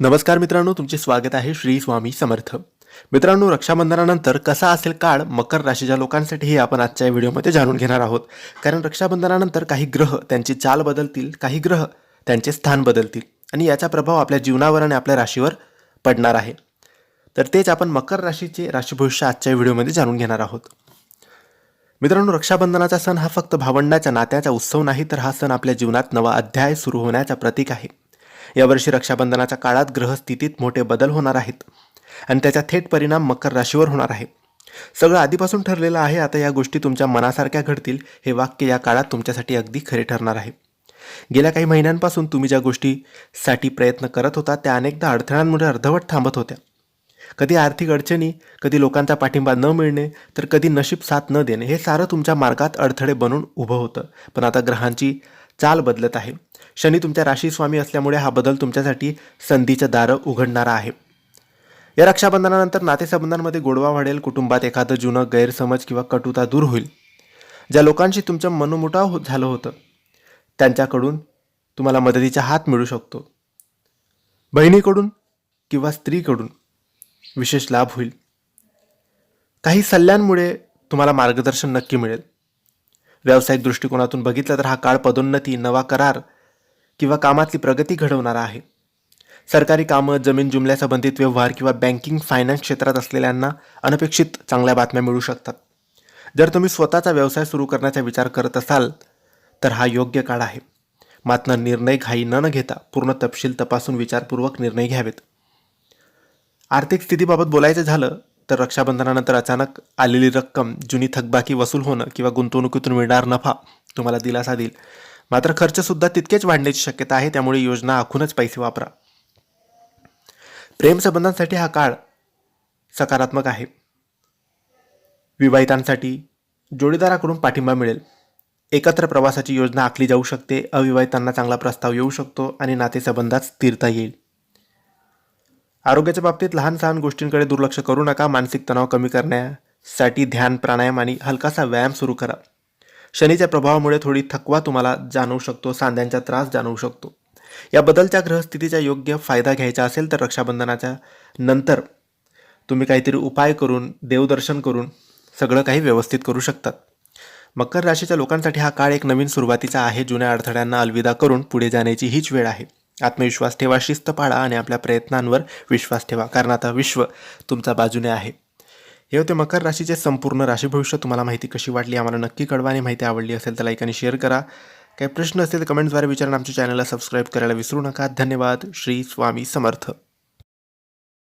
नमस्कार मित्रांनो तुमचे स्वागत आहे श्री स्वामी समर्थ. मित्रांनो रक्षाबंधनानंतर कसा असेल काळ मकर राशीच्या लोकांसाठी हे आपण आजच्या व्हिडिओमध्ये जाणून घेणार आहोत. कारण रक्षाबंधनानंतर काही ग्रह त्यांची चाल बदलतील काही ग्रह त्यांचे स्थान बदलतील आणि याचा प्रभाव आपल्या जीवनावर आणि आपल्या राशीवर पडणार आहे. तर तेच आपण मकर राशीचे राशी भविष्य आजच्या व्हिडिओमध्ये जाणून घेणार आहोत. मित्रांनो रक्षाबंधनाचा सण हा फक्त भावंडाच्या नात्याचा उत्सव नाही तर हा सण आपल्या जीवनात नवा अध्याय सुरू होण्याचा प्रतीक आहे. यावर्षी रक्षाबंधनाच्या काळात ग्रहस्थितीत मोठे बदल होणार आहेत आणि त्याचा थेट परिणाम मकर राशीवर होणार आहे. सगळं आधीपासून ठरलेलं आहे आता या गोष्टी तुमच्या मनासारख्या घडतील हे वाक्य या काळात तुमच्यासाठी अगदी खरे ठरणार आहे. गेल्या काही महिन्यांपासून तुम्ही ज्या गोष्टीसाठी प्रयत्न करत होता त्या अनेकदा अडथळ्यांमुळे अर्धवट थांबत होत्या. कधी आर्थिक अडचणी कधी लोकांचा पाठिंबा न मिळणे तर कधी नशीब साथ न देणे हे सारं तुमच्या मार्गात अडथळे बनून उभं होतं. पण आता ग्रहांची चाल बदलत आहे. शनी तुमच्या राशी स्वामी असल्यामुळे हा बदल तुमच्यासाठी संधीचं दारं उघडणारा आहे. या रक्षाबंधनानंतर नातेसंबंधांमध्ये गोडवा वाढेल कुटुंबात एखादं जुनं गैरसमज किंवा कटुता दूर होईल ज्या लोकांशी तुमचं मनमुटाव हो- झालं होतं त्यांच्याकडून तुम्हाला मदतीचा हात मिळू शकतो. बहिणीकडून किंवा स्त्रीकडून विशेष लाभ होईल. काही सल्ल्यांमुळे तुम्हाला मार्गदर्शन नक्की मिळेल. व्यावसायिक दृष्टिकोनातून बघितलं तर हा काळ पदोन्नती नवा करार किंवा कामातली प्रगती घडवणारा आहे. सरकारी कामं जमीन जुमल्यासंबंधित व्यवहार किंवा बँकिंग फायनान्स क्षेत्रात असलेल्यांना अनपेक्षित चांगल्या बातम्या मिळू शकतात. जर तुम्ही स्वतःचा व्यवसाय सुरू करण्याचा विचार करत असाल तर हा योग्य काळ आहे. मात्र निर्णय घाई न न घेता पूर्ण तपशील तपासून विचारपूर्वक निर्णय घ्यावेत. आर्थिक स्थितीबाबत बोलायचं झालं तर रक्षाबंधनानंतर अचानक आलेली रक्कम जुनी थकबाकी वसूल होणं किंवा गुंतवणुकीतून मिळणार नफा तुम्हाला दिलासा देईल. मात्र खर्चसुद्धा तितकेच वाढण्याची शक्यता आहे त्यामुळे योजना आखूनच पैसे वापरा. प्रेमसंबंधांसाठी हा काळ सकारात्मक आहे. विवाहितांसाठी जोडीदाराकडून पाठिंबा मिळेल. एकत्र प्रवासाची योजना आखली जाऊ शकते अविवाहितांना चांगला प्रस्ताव येऊ शकतो आणि नातेसंबंधात स्थिरता येईल. आरोग्याच्या बाबतीत लहान सहान गोष्टींकडे दुर्लक्ष करू नका मानसिक तणाव कमी करण्यासाठी ध्यान प्राणायाम आणि हलकासा व्यायाम सुरू करा. शनीच्या प्रभावामुळे थोडी थकवा तुम्हाला जाणवू शकतो सांध्यांचा त्रास जाणवू शकतो. या बदलच्या ग्रहस्थितीचा योग्य फायदा घ्यायचा असेल तर रक्षाबंधनाच्या नंतर तुम्ही काहीतरी उपाय करून देवदर्शन करून सगळं काही व्यवस्थित करू शकतात. मकर राशीच्या लोकांसाठी हा काळ एक नवीन सुरुवातीचा आहे. जुन्या अडथळ्यांना अलविदा करून पुढे जाण्याची हीच वेळ आहे. आत्मविश्वास ठेवा शिस्त पाळा आणि आपल्या प्रयत्नांवर विश्वास ठेवा कारण आता विश्व तुमच्या बाजूने आहे. हे होते मकर राशीचे संपूर्ण राशी भविष्य. तुम्हाला माहिती कशी वाटली? आम्हाला नक्की कळवा. आणि माहिती आवडली असेल तर लाईक आणि शेअर करा. काही प्रश्न असेल तर कमेंट्सद्वारे विचारून आमच्या चॅनलला सबस्क्राईब करायला विसरू नका. धन्यवाद. श्री स्वामी समर्थ.